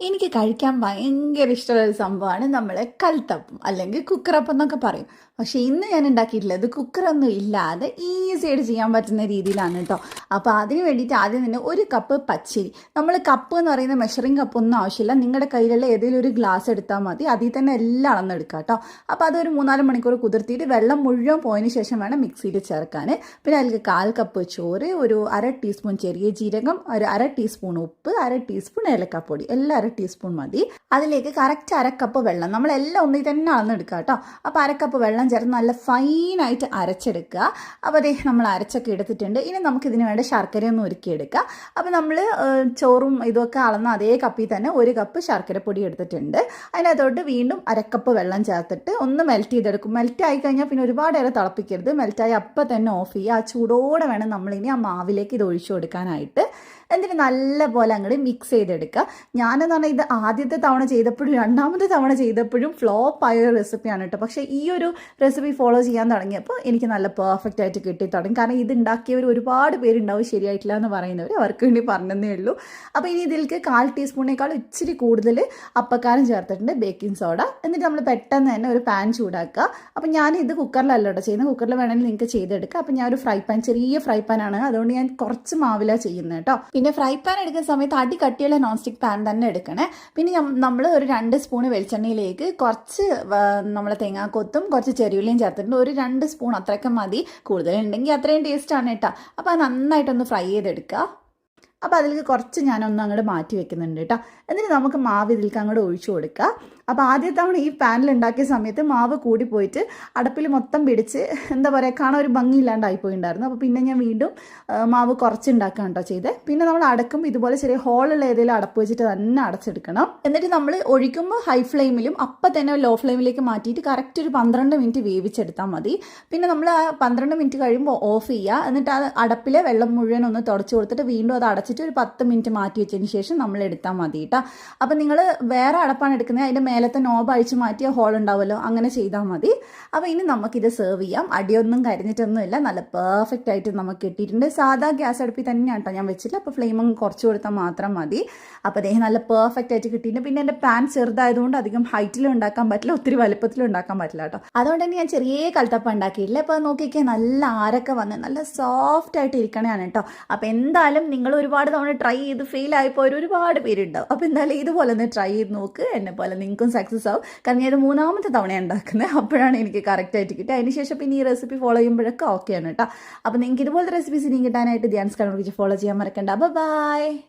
എനിക്ക് കഴിക്കാൻ ഭയങ്കര ഇഷ്ടമുള്ള ഒരു സംഭവമാണ് നമ്മളെ കൽത്തപ്പം അല്ലെങ്കിൽ കുക്കറപ്പം എന്നൊക്കെ പറയും. പക്ഷേ ഇന്ന് ഞാൻ ഉണ്ടാക്കിയിട്ടുള്ളത് കുക്കറൊന്നും ഇല്ലാതെ ഈസി ആയിട്ട് ചെയ്യാൻ പറ്റുന്ന രീതിയിലാണ് കേട്ടോ അപ്പോൾ അതിന് വേണ്ടിയിട്ട് ആദ്യം തന്നെ ഒരു കപ്പ് പച്ചരി. നമ്മൾ കപ്പ് എന്ന് പറയുന്ന മെഷറിംഗ് കപ്പൊന്നും ആവശ്യമില്ല. നിങ്ങളുടെ കയ്യിലുള്ള ഏതെങ്കിലും ഒരു ഗ്ലാസ് എടുത്താൽ മതി. അതിൽ തന്നെ എല്ലാം അളന്നെടുക്കുക കേട്ടോ അപ്പോൾ അതൊരു മൂന്നാൽ മണിക്കൂർ കുതിർത്തിയിട്ട് വെള്ളം മുഴുവൻ പോയതിന് ശേഷം വേണം മിക്സിയിൽ ചേർക്കാൻ പിന്നെ അതിൽ കാൽ കപ്പ് ചോറ് ഒരു അര ടീസ്പൂൺ ചെറിയ ജീരകം ഒരു അര ടീസ്പൂൺ ഉപ്പ് അര ടീസ്പൂൺ ഏലക്കാപ്പൊടി. എല്ലാം ടീസ്പൂൺ മതി. അതിലേക്ക് കറക്റ്റ് അരക്കപ്പ് വെള്ളം നമ്മൾ നമ്മളെല്ലാം ഒന്നിൽ തന്നെ അളന്നെടുക്കുക കേട്ടോ. അപ്പോൾ അരക്കപ്പ് വെള്ളം ചേർന്ന് നല്ല ഫൈനായിട്ട് അരച്ചെടുക്കുക. അപ്പോൾ അതേ നമ്മൾ അരച്ചൊക്കെ എടുത്തിട്ടുണ്ട്. ഇനി നമുക്ക് ഇതിന് വേണ്ട ശർക്കരയൊന്നും ഒരുക്കിയെടുക്കുക അപ്പോൾ നമ്മൾ ചോറും ഇതൊക്കെ അളന്ന അതേ കപ്പിൽ തന്നെ ഒരു കപ്പ് ശർക്കരപ്പൊടി എടുത്തിട്ടുണ്ട്. അതിനകത്തോട്ട് വീണ്ടും അരക്കപ്പ് വെള്ളം ചേർത്തിട്ട് ഒന്ന് മെൽറ്റ് ചെയ്തെടുക്കും. മെൽറ്റ് ആയി കഴിഞ്ഞാൽ പിന്നെ ഒരുപാട് നേരം തിളപ്പിക്കരുത്. മെൽറ്റായി അപ്പം തന്നെ ഓഫ് ചെയ്യുക. ആ ചൂടോടെ വേണം നമ്മളിനി ആ മാവിലേക്ക് ഇത് ഒഴിച്ചു കൊടുക്കാനായിട്ട്. എന്നിട്ട് നല്ലപോലെ അങ്ങോട്ട് മിക്സ് ചെയ്തെടുക്കുക ഞാനെന്ന് പറഞ്ഞാൽ ഇത് ആദ്യത്തെ തവണ ചെയ്തപ്പോഴും രണ്ടാമത്തെ തവണ ചെയ്തപ്പോഴും ഫ്ലോപ്പ് ആയ ഒരു റെസിപ്പിയാണ് കേട്ടോ പക്ഷേ ഈ ഒരു റെസിപ്പി ഫോളോ ചെയ്യാൻ തുടങ്ങിയപ്പോൾ എനിക്ക് നല്ല പെർഫെക്റ്റ് ആയിട്ട് കിട്ടി തുടങ്ങി. കാരണം ഇത് ഉണ്ടാക്കിയവർ ഒരുപാട് പേരുണ്ടാവും ശരിയായിട്ടില്ല എന്ന് പറയുന്നവർ അവർക്ക് വേണ്ടി പറഞ്ഞതേ ഉള്ളൂ. അപ്പോൾ ഇനി ഇതിലേക്ക് കാൽ ടീസ്പൂണിനേക്കാൾ ഇച്ചിരി കൂടുതൽ അപ്പക്കാരം ചേർത്തിട്ടുണ്ട്. ബേക്കിംഗ് സോഡ എന്നിട്ട് നമ്മൾ പെട്ടെന്ന് തന്നെ ഒരു പാൻ ചൂടാക്കുക അപ്പോൾ ഞാൻ ഇത് കുക്കറിലല്ല കേട്ടോ ചെയ്യുന്നത് കുക്കറിൽ വേണമെങ്കിൽ നിങ്ങൾക്ക് ചെയ്തെടുക്കുക അപ്പോൾ ഞാൻ ഒരു ഫ്രൈ പാൻ ചെറിയ ഫ്രൈ പാൻ ആണ്. അതുകൊണ്ട് ഞാൻ കുറച്ച് മാവിലാണ് ചെയ്യുന്നത് കേട്ടോ പിന്നെ ഫ്രൈ പാൻ എടുക്കുന്ന സമയത്ത് അടി കട്ടിയുള്ള നോൺ സ്റ്റിക്ക് പാൻ തന്നെ എടുക്കണേ. പിന്നെ നമ്മൾ ഒരു രണ്ട് സ്പൂൺ വെളിച്ചെണ്ണയിലേക്ക് കുറച്ച് നമ്മൾ തേങ്ങാക്കൊത്തും കുറച്ച് ചെറിയുള്ളിയും ചേർത്തിട്ടുണ്ട്. ഒരു രണ്ട് സ്പൂൺ അത്രയൊക്കെ മതി. കൂടുതലുണ്ടെങ്കിൽ അത്രയും ആണ് കേട്ടോ അപ്പോൾ അത് നന്നായിട്ടൊന്ന് ഫ്രൈ ചെയ്തെടുക്കുക അപ്പോൾ അതിലേക്ക് കുറച്ച് ഞാനൊന്ന് അങ്ങോട്ട് മാറ്റി വെക്കുന്നുണ്ട് കേട്ടോ എന്നിട്ട് നമുക്ക് മാവ് ഇതിലേക്ക് അങ്ങോട്ട് ഒഴിച്ചു കൊടുക്കുക അപ്പോൾ ആദ്യ തവണ ഈ പാനിൽ ഉണ്ടാക്കിയ സമയത്ത് മാവ് കൂടിപ്പോയിട്ട് അടപ്പിൽ മൊത്തം പിടിച്ച് എന്താ പറയുക കാണാൻ ഒരു ഭംഗിയില്ലാണ്ടായി പോയിണ്ടായിരുന്നു. അപ്പോൾ പിന്നെ ഞാൻ വീണ്ടും മാവ് കുറച്ച് ഉണ്ടാക്കാൻ കേട്ടോ ചെയ്തത് പിന്നെ നമ്മൾ അടക്കുമ്പോൾ ഇതുപോലെ ചെറിയ ഹോളുള്ള ഏതെങ്കിലും അടപ്പ് വെച്ചിട്ട് തന്നെ അടച്ചെടുക്കണം. എന്നിട്ട് നമ്മൾ ഒഴിക്കുമ്പോൾ ഹൈ ഫ്ലെയിമിലും അപ്പം തന്നെ ലോ ഫ്ലെയിമിലേക്ക് മാറ്റിയിട്ട് കറക്റ്റ് ഒരു പന്ത്രണ്ട് മിനിറ്റ് വേവിച്ചെടുത്താൽ മതി. പിന്നെ നമ്മൾ ആ പന്ത്രണ്ട് മിനിറ്റ് കഴിയുമ്പോൾ ഓഫ് ചെയ്യുക. എന്നിട്ട് ആ അടപ്പിലെ വെള്ളം മുഴുവൻ ഒന്ന് തുടച്ചു കൊടുത്തിട്ട് വീണ്ടും അത് അടച്ചിട്ട് ഒരു പത്ത് മിനിറ്റ് മാറ്റി വെച്ചതിന് ശേഷം നമ്മൾ എടുത്താൽ മതി കേട്ടോ അപ്പം നിങ്ങൾ വേറെ അടപ്പാണ് എടുക്കുന്നത് അതിന്റെ മേലത്തെ നോബ് അഴിച്ച് മാറ്റിയ ഹോൾ ഉണ്ടാവുമല്ലോ അങ്ങനെ ചെയ്താൽ മതി. അപ്പോൾ ഇനി നമുക്കിത് സെർവ് ചെയ്യാം. അടിയൊന്നും കരിഞ്ഞിട്ടൊന്നുമില്ല നല്ല പെർഫെക്റ്റ് ആയിട്ട് നമുക്ക് കിട്ടിയിട്ടുണ്ട്. സാധാ ഗ്യാസ് അടുപ്പിൽ തന്നെയാണ് കേട്ടോ ഞാൻ വെച്ചില്ല അപ്പോൾ ഫ്ലെയിം കുറച്ച് കൊടുത്താൽ മാത്രം മതി. അപ്പോൾ അദ്ദേഹം നല്ല പെർഫെക്റ്റ് ആയിട്ട് കിട്ടിയിട്ടുണ്ട്. പിന്നെ എന്റെ പാൻ ചെറുതായതുകൊണ്ട് അധികം ഹൈറ്റിലും ഉണ്ടാക്കാൻ പറ്റില്ല ഒത്തിരി വലുപ്പത്തിലും ഉണ്ടാക്കാൻ പറ്റില്ല കേട്ടോ അതുകൊണ്ട് തന്നെ ഞാൻ ചെറിയ കൽത്തപ്പം ഉണ്ടാക്കിയില്ല അപ്പോൾ നോക്കിക്കേ നല്ല ആരൊക്കെ വന്ന് നല്ല സോഫ്റ്റ് ആയിട്ട് ഇരിക്കണേ ആണ് കേട്ടോ അപ്പോൾ എന്തായാലും നിങ്ങൾ ഒരുപാട് തവണ ട്രൈ ചെയ്ത് ഫെയിൽ ആയിപ്പോയി ഒരുപാട് പേരുണ്ടാവും. അപ്പോൾ എന്തായാലും ഇതുപോലെ ഒന്ന് ട്രൈ ചെയ്ത് നോക്ക്. എന്നെ പോലെ നിങ്ങൾക്കും സക്സസ് ആവും. കാരണം ഞാൻ മൂന്നാമത്തെ തവണ ഉണ്ടാക്കുന്നത്. അപ്പോഴാണ് എനിക്ക് കറക്റ്റായിട്ട് കിട്ടുക. അതിനുശേഷം പിന്നെ ഈ റെസിപ്പി ഫോളോ ചെയ്യുമ്പോഴൊക്കെ ഓക്കെയാണ് കേട്ടോ. അപ്പോൾ നിങ്ങൾക്ക് ഇതുപോലത്തെ റെസിപ്പീസ് ഇനി കിട്ടാനായിട്ട് ധ്യാൻസ് കണ്ണൂർ ഫോളോ ചെയ്യാൻ മറക്കണ്ട. ബൈ